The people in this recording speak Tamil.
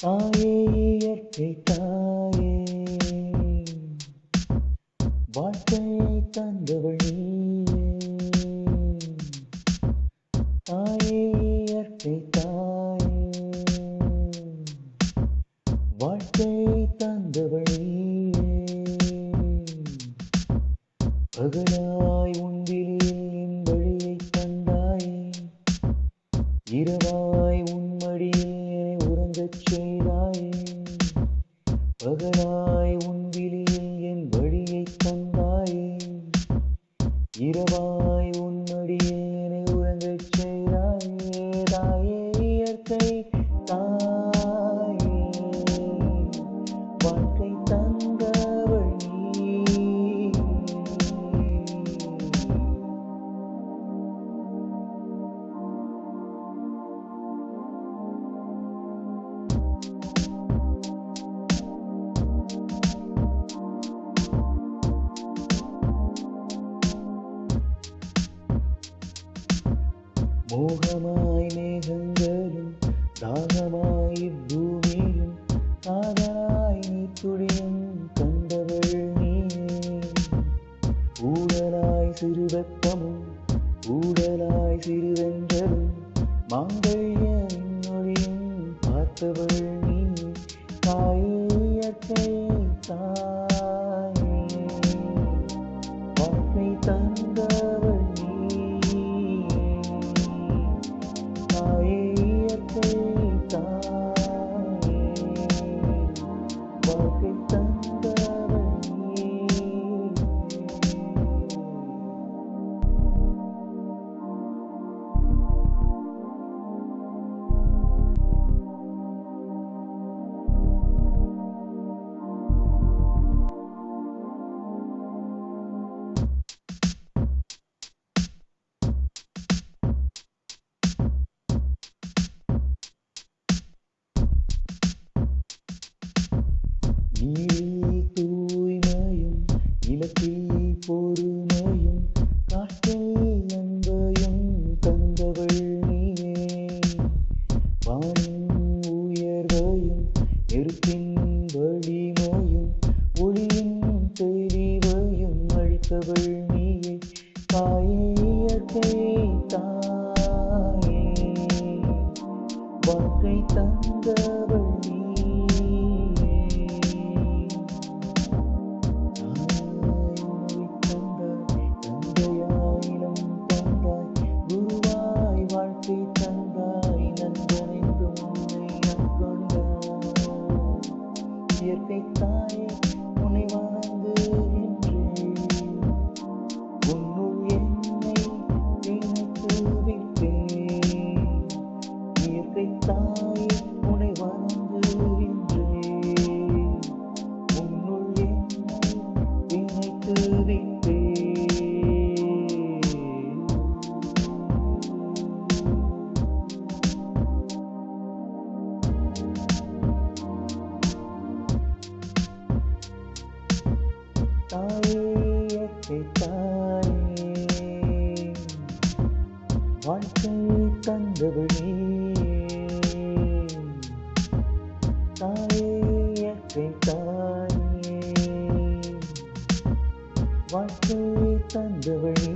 தாயே இயற்கை தாயே. வாழ்க்கையை தந்தவள் தாயே இயற்கை தாயே. வாழ்க்கையை தந்தவள் பகலாய் உன்விழியில் மோகமாய் மேகங்களும் தாகமாய் பூமியும் காதலாய் நீ துளியும் கொண்டவள் நீயே. ஊடலாய் சிறுவெப்பமும் ஊடலாய் சிறுவென்றலும் மாங்கல்ய விண்ணொழியும் பார்த்தவள் நீ தாயே. இயற்கை தாயே தந்தவள் நீரில் தூய்மையும் நிலத்தில் பொறுமையும் காற்றில் அன்பையும் தந்தவள் நீயே. வானின் உயர்வையும் நெருப்பின் வலிமையும் ஒளியின் தெளிவையும் அளித்தவள் நீயே. தாயே இயற்கை தாயே. வாழ்க்கை தந்தவள் இயற்கை தாயே உன்னை வணங்குகின்றேன் உன்னுள் என்னை நினைத்து வைத்தேன். இயற்கை தாயே இயற்கை தாயே வாழ்க்கை தந்தவள் தாயே இயற்கை தாயே. வாழ்க்கை தந்தவழி